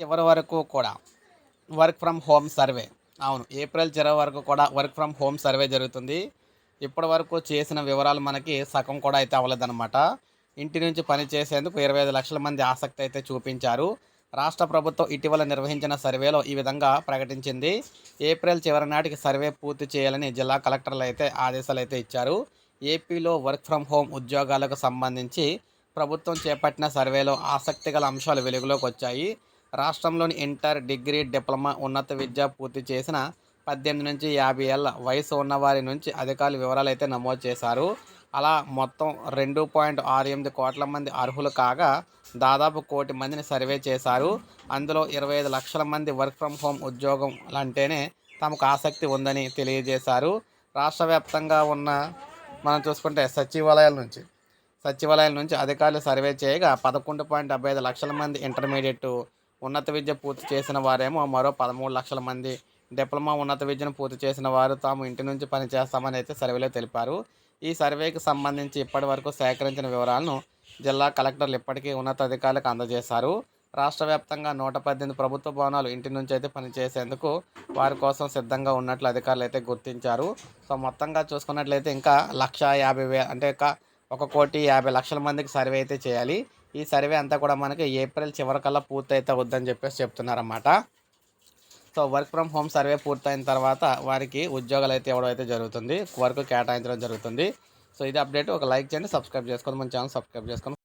చివరి వరకు కూడా వర్క్ ఫ్రమ్ హోమ్ సర్వే. అవును ఏప్రిల్ చివరి వరకు కూడా వర్క్ ఫ్రమ్ హోమ్ సర్వే జరుగుతుంది. ఇప్పటి వరకు చేసిన వివరాలు మనకి సగం కూడా అయితే అవ్వలేదన్నమాట. ఇంటి నుంచి పని చేసేందుకు ఇరవై ఐదు లక్షల మంది ఆసక్తి అయితే చూపించారు. రాష్ట్ర ప్రభుత్వం ఇటీవల నిర్వహించిన సర్వేలో ఈ విధంగా ప్రకటించింది. ఏప్రిల్ చివరి నాటికి సర్వే పూర్తి చేయాలని జిల్లా కలెక్టర్లు అయితే ఆదేశాలు అయితే ఇచ్చారు. ఏపీలో వర్క్ ఫ్రమ్ హోమ్ ఉద్యోగాలకు సంబంధించి ప్రభుత్వం చేపట్టిన సర్వేలో ఆసక్తిగల అంశాలు వెలుగులోకి వచ్చాయి. రాష్ట్రంలోని ఇంటర్ డిగ్రీ డిప్లొమా ఉన్నత విద్య పూర్తి చేసిన పద్దెనిమిది నుంచి యాభై ఏళ్ళ వయసు ఉన్నవారి నుంచి అధికారులు వివరాలు అయితే నమోదు చేశారు. అలా మొత్తం రెండు పాయింట్ ఆరు ఎనిమిది కోట్ల మంది అర్హులు కాగా దాదాపు కోటి మందిని సర్వే చేశారు. అందులో ఇరవై ఐదు లక్షల మంది వర్క్ ఫ్రమ్ హోమ్ ఉద్యోగం అంటేనే తమకు ఆసక్తి ఉందని తెలియజేశారు. రాష్ట్ర వ్యాప్తంగా ఉన్న మనం చూసుకుంటే సచివాలయాల నుంచి సచివాలయాల నుంచి అధికారులు సర్వే చేయగా పదకొండు పాయింట్ డెబ్బై ఐదు లక్షల మంది ఇంటర్మీడియట్ ఉన్నత విద్య పూర్తి చేసిన వారేమో మరో పదమూడు లక్షల మంది. డిప్లొమా ఉన్నత విద్యను పూర్తి చేసిన వారు తాము ఇంటి నుంచి పనిచేస్తామని అయితే సర్వేలో తెలిపారు. ఈ సర్వేకి సంబంధించి ఇప్పటి వరకు సేకరించిన వివరాలను జిల్లా కలెక్టర్లు ఇప్పటికీ ఉన్నతాధికారులకు అందజేశారు. రాష్ట్ర వ్యాప్తంగా నూట పద్దెనిమిది ప్రభుత్వ భవనాలు ఇంటి నుంచి అయితే పనిచేసేందుకు వారి కోసం సిద్ధంగా ఉన్నట్లు అధికారులు అయితే గుర్తించారు. సో మొత్తంగా చూసుకున్నట్లయితే ఇంకా లక్ష యాభై వే అంటే ఇంకా ఒక కోటి యాభై లక్షల మందికి సర్వే అయితే చేయాలి. ఈ సర్వే అంతా కూడా మనకి ఏప్రిల్ చివరికల్లా పూర్తయితే వద్దని చెప్పేసి చెప్తున్నారన్నమాట. So work from home survey పూర్తయిన తర్వాత వారికి ఉద్యోగాలు అయితే ఇవ్వడం అయితే జరుగుతుంది. వర్క్ కేటాయించడం జరుగుతుంది. సో ఇది అప్డేట్. ఒక లైక్ చేయండి సబ్స్క్రైబ్ చేసుకోండి. మన ఛానల్ సబ్స్క్రైబ్ చేసుకోండి.